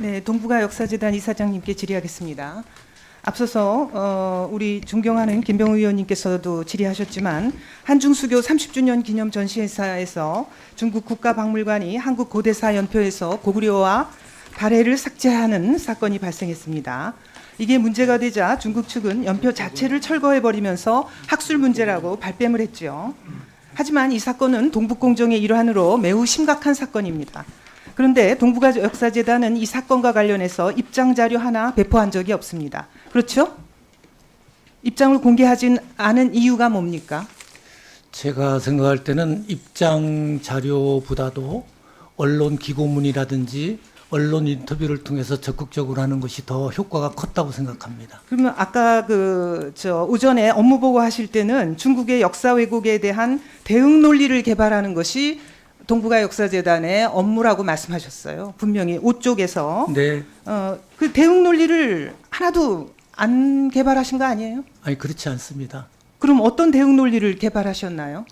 네, 동북아 역사재단 이사장님께 질의하겠습니다. 앞서서 어, 우리 존경하는 김병우 의원님께서도 질의하셨지만 한중수교 30주년 기념 전시회사에서 중국 국가박물관이 한국 고대사 연표에서 고구려와 발해를 삭제하는 사건이 발생했습니다. 이게 문제가 되자 중국 측은 연표 자체를 철거해 버리면서 학술 문제라고 발뺌을 했죠. 하지만 이 사건은 동북공정의 일환으로 매우 심각한 사건입니다. 그런데 동북아 역사재단은 이 사건과 관련해서 입장 자료 하나 배포한 적이 없습니다. 그렇죠? 입장을 공개하진 않은 이유가 뭡니까? 제가 생각할 때는 입장 자료보다도 언론 기고문이라든지 언론 인터뷰를 통해서 적극적으로 하는 것이 더 효과가 컸다고 생각합니다. 그러면 아까 그 저 오전에 업무 보고 하실 때는 중국의 역사 왜곡에 대한 대응 논리를 개발하는 것이 동북아 역사재단의 업무라고 말씀하셨어요. 분명히 오 쪽에서 네, 어, 그 대응 논리를 하나도 안 개발하신 거 아니에요? 아니 그렇지 않습니다. 그럼 어떤 대응 논리를 개발하셨나요?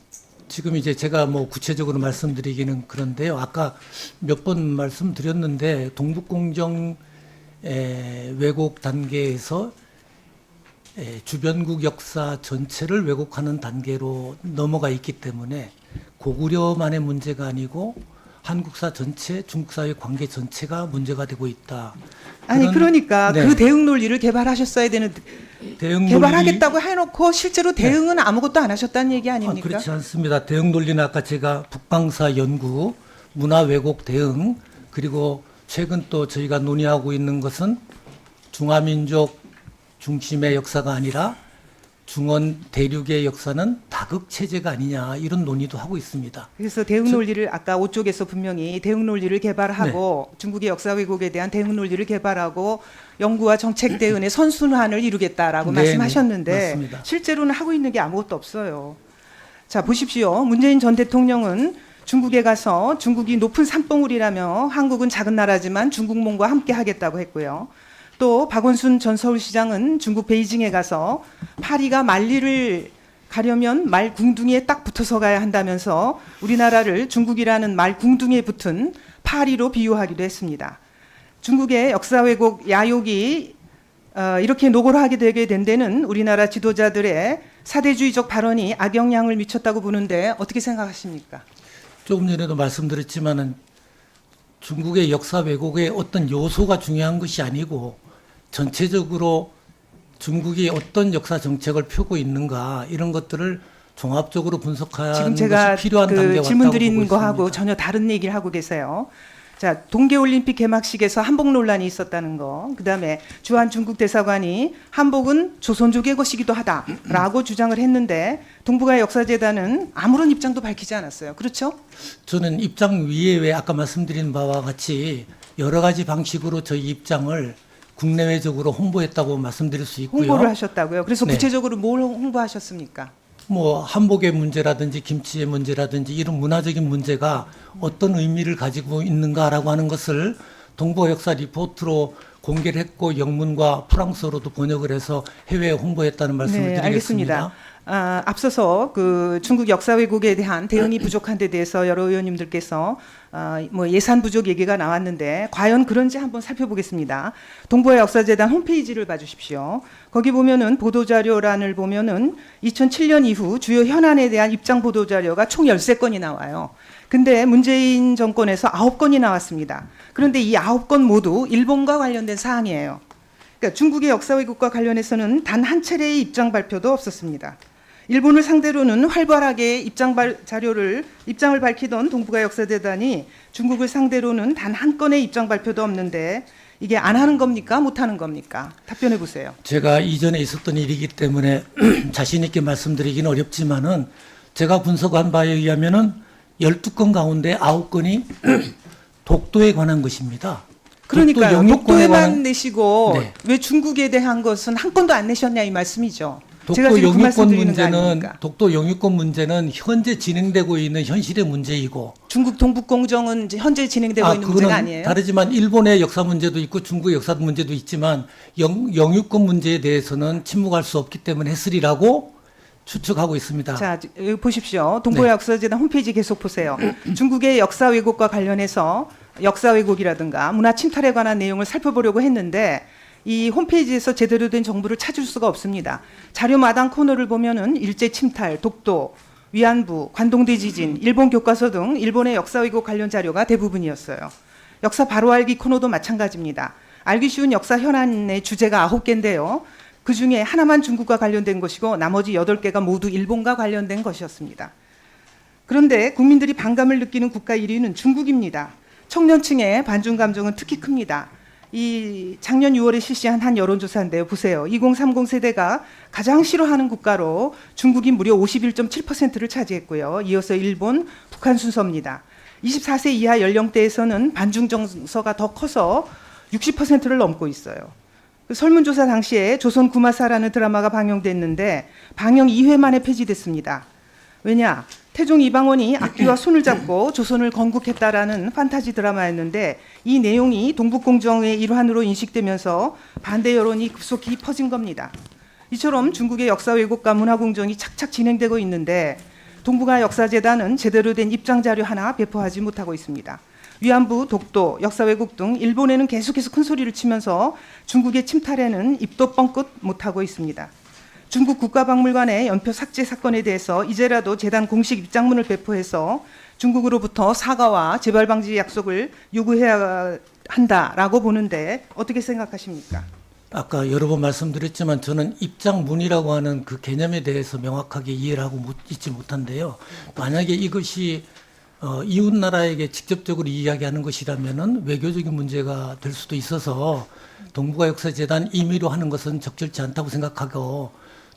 지금 이제 제가 뭐 구체적으로 말씀드리기는 그런데요. 아까 몇 번 말씀드렸는데 동북공정 에, 왜곡 단계에서 에, 주변국 역사 전체를 왜곡하는 단계로 넘어가 있기 때문에 고구려만의 문제가 아니고 한국사 전체, 중국사의 관계 전체가 문제가 되고 있다. 아니 그러니까 네. 그 대응 논리를 개발하셨어야 되는 대응 개발하겠다고 해놓고 실제로 대응은 아무것도 안 하셨다는 얘기 아, 아닙니까? 그렇지 않습니다. 대응 논리는 아까 제가 북방사 연구, 문화 왜곡 대응, 그리고 최근 또 저희가 논의하고 있는 것은 중화민족 중심의 역사가 아니라 중원 대륙의 역사는 다극 체제가 아니냐 이런 논의도 하고 있습니다. 그래서 대응 논리를 아까 오 쪽에서 분명히 대응 논리를 개발하고 네. 중국의 역사 왜곡에 대한 대응 논리를 개발하고 연구와 정책 대응의 선순환을 이루겠다라고 네, 말씀하셨는데 네. 실제로는 하고 있는 게 아무것도 없어요. 자 보십시오. 문재인 전 대통령은 중국에 가서 중국이 높은 산봉우리라며 한국은 작은 나라지만 중국몽과 함께 하겠다고 했고요. 또 박원순 전 서울시장은 중국 베이징에 가서 파리가 만리를 가려면 말 궁둥이에 딱 붙어서 가야 한다면서 우리나라를 중국이라는 말 궁둥이에 붙은 파리로 비유하기도 했습니다. 중국의 역사 왜곡 야욕이 어, 이렇게 노골하게 되게 된 데는 우리나라 지도자들의 사대주의적 발언이 악영향을 미쳤다고 보는데 어떻게 생각하십니까? 조금 전에도 말씀드렸지만은 중국의 역사 왜곡의 어떤 요소가 중요한 것이 아니고 전체적으로 중국이 어떤 역사 정책을 펴고 있는가 이런 것들을 종합적으로 분석하는 지금 제가 것이 필요한 그 왔다고 질문 드린 거하고. 전혀 다른 얘기를 하고 계세요. 자, 동계올림픽 개막식에서 한복 논란이 있었다는 거. 그다음에 주한 중국 대사관이 한복은 조선족의 것이기도 하다라고 주장을 했는데 동북아 역사재단은 아무런 입장도 밝히지 않았어요. 그렇죠? 저는 입장 위에 왜 아까 말씀드린 바와 같이 여러 가지 방식으로 저희 입장을 국내외적으로 홍보했다고 말씀드릴 수 있고요. 홍보를 하셨다고요. 그래서 네. 구체적으로 뭘 홍보하셨습니까? 뭐 한복의 문제라든지 김치의 문제라든지 이런 문화적인 문제가 어떤 의미를 가지고 있는가라고 하는 것을 동북아 역사 리포트로 공개를 했고 영문과 프랑스어로도 번역을 해서 해외에 홍보했다는 말씀을 네, 드리겠습니다. 알겠습니다. 아, 앞서서 그 중국 역사 왜곡에 대한 대응이 부족한 데 대해서 여러 의원님들께서 아, 뭐 예산 부족 얘기가 나왔는데 과연 그런지 한번 살펴보겠습니다. 동북아 역사재단 홈페이지를 봐주십시오. 거기 보면은 보도자료란을 보면은 2007년 이후 주요 현안에 대한 입장 보도자료가 총 13건이 나와요. 근데 문재인 정권에서 9건이 나왔습니다. 그런데 이 9건 모두 일본과 관련된 사항이에요. 그러니까 중국의 역사 왜곡과 관련해서는 단 한 차례의 입장 발표도 없었습니다. 일본을 상대로는 활발하게 입장 발, 자료를 입장을 밝히던 동북아 역사재단이 중국을 상대로는 단 한 건의 입장 발표도 없는데 이게 안 하는 겁니까? 못 하는 겁니까? 답변해 보세요. 제가 이전에 있었던 일이기 때문에 자신 있게 말씀드리기는 어렵지만은 제가 분석한 바에 의하면은 12건 가운데 9건이 독도에 관한 것입니다. 그러니까 독도 영유권에 독도에만 관한 내시고 네. 왜 중국에 대한 것은 한 건도 안 내셨냐 이 말씀이죠. 독도 그 말씀 영유권 문제는? 독도 영유권 문제는 현재 진행되고 있는 현실의 문제이고 중국 동북 공정은 이제 현재 진행되고 있는 그거는 문제가 아니에요. 다르지만 일본의 역사 문제도 있고 중국의 역사 문제도 있지만 영, 영유권 문제에 대해서는 침묵할 수 없기 때문에 했으리라고 추측하고 있습니다. 자, 보십시오. 동북아 역사재단 홈페이지 계속 보세요. 중국의 역사 왜곡과 관련해서 역사 왜곡이라든가 문화 침탈에 관한 내용을 살펴보려고 했는데 이 홈페이지에서 제대로 된 정보를 찾을 수가 없습니다. 자료 마당 코너를 보면은 일제 침탈, 독도, 위안부, 관동대 지진, 일본 교과서 등 일본의 역사 왜곡 관련 자료가 대부분이었어요. 역사 바로 알기 코너도 마찬가지입니다. 알기 쉬운 역사 현안의 주제가 아홉 개인데요. 그 중에 하나만 중국과 관련된 것이고 나머지 여덟 개가 모두 일본과 관련된 것이었습니다. 그런데 국민들이 반감을 느끼는 국가 1위는 중국입니다. 청년층의 반중 감정은 특히 큽니다. 이 작년 6월에 실시한 한 여론조사인데요. 보세요. 2030 세대가 가장 싫어하는 국가로 중국이 무려 51.7%를 차지했고요. 이어서 일본, 북한 순서입니다. 24세 이하 연령대에서는 반중 정서가 더 커서 60%를 넘고 있어요. 그 설문조사 당시에 조선 구마사라는 드라마가 방영됐는데 방영 2회 만에 폐지됐습니다. 왜냐? 태종 이방원이 악기와 손을 잡고 조선을 건국했다라는 판타지 드라마였는데 이 내용이 동북공정의 일환으로 인식되면서 반대 여론이 급속히 퍼진 겁니다. 이처럼 중국의 역사 왜곡과 문화 공정이 착착 진행되고 있는데 동북아 역사재단은 제대로 된 입장 자료 하나 배포하지 못하고 있습니다. 위안부, 독도, 역사 왜곡 등 일본에는 계속해서 큰 소리를 치면서 중국의 침탈에는 입도 뻥끗 못하고 있습니다. 중국 국가박물관의 연표 삭제 사건에 대해서 이제라도 재단 공식 입장문을 배포해서 중국으로부터 사과와 재발 방지 약속을 요구해야 한다라고 보는데 어떻게 생각하십니까? 아까 여러 번 말씀드렸지만 저는 입장문이라고 하는 그 개념에 대해서 명확하게 이해를 하고 못, 있지 못한데요. 만약에 이것이 어, 이웃 나라에게 직접적으로 이야기하는 것이라면은 외교적인 문제가 될 수도 있어서 동북아 역사재단 임의로 하는 것은 적절치 않다고 생각하고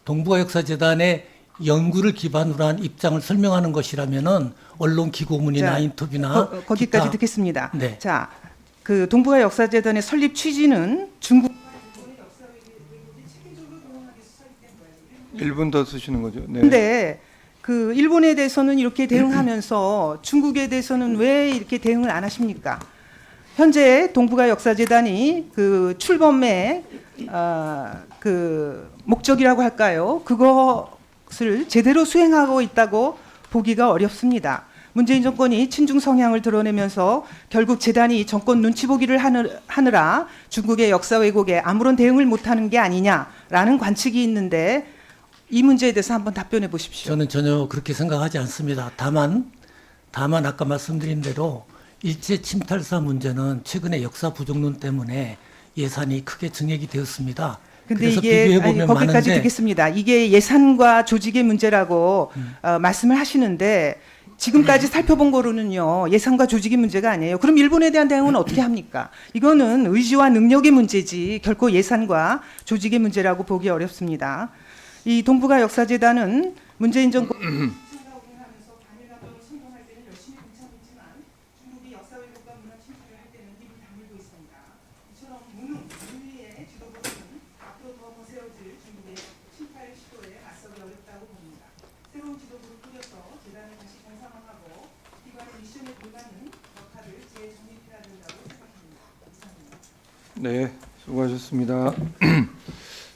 동북아 역사재단의 연구를 기반으로 한 입장을 설명하는 것이라면은 언론 기고문이나 자, 인터뷰나 거, 기까지 기타- 듣겠습니다. 네. 자, 그 동북아 역사재단의 설립 취지는 중국 1분 더 쓰시는 거죠? 네. 근데 그 일본에 대해서는 이렇게 대응하면서 중국에 대해서는 왜 이렇게 대응을 안 하십니까? 현재 동북아 역사재단이 그 출범의 어, 그 목적이라고 할까요? 그것을 제대로 수행하고 있다고 보기가 어렵습니다. 문재인 정권이 친중 성향을 드러내면서 결국 재단이 정권 눈치 보기를 하느- 하느라 중국의 역사 왜곡에 아무런 대응을 못하는 게 아니냐라는 관측이 있는데 이 문제에 대해서 한번 답변해 보십시오. 저는 전혀 그렇게 생각하지 않습니다. 다만 다만 아까 말씀드린 대로 일제 침탈사 문제는 최근에 역사 부족론 때문에 예산이 크게 증액이 되었습니다. 근데 그래서 이게 비교해 아니, 보면 거기까지 많은데 음. 듣겠습니다. 이게 예산과 조직의 문제라고 어, 말씀을 하시는데 지금까지 살펴본 거로는요 예산과 조직의 문제가 아니에요. 그럼 일본에 대한 대응은 어떻게 합니까? 이거는 의지와 능력의 문제지 결코 예산과 조직의 문제라고 보기 어렵습니다. 이 동북아 역사재단은 문재인 정권 네, 수고하셨습니다.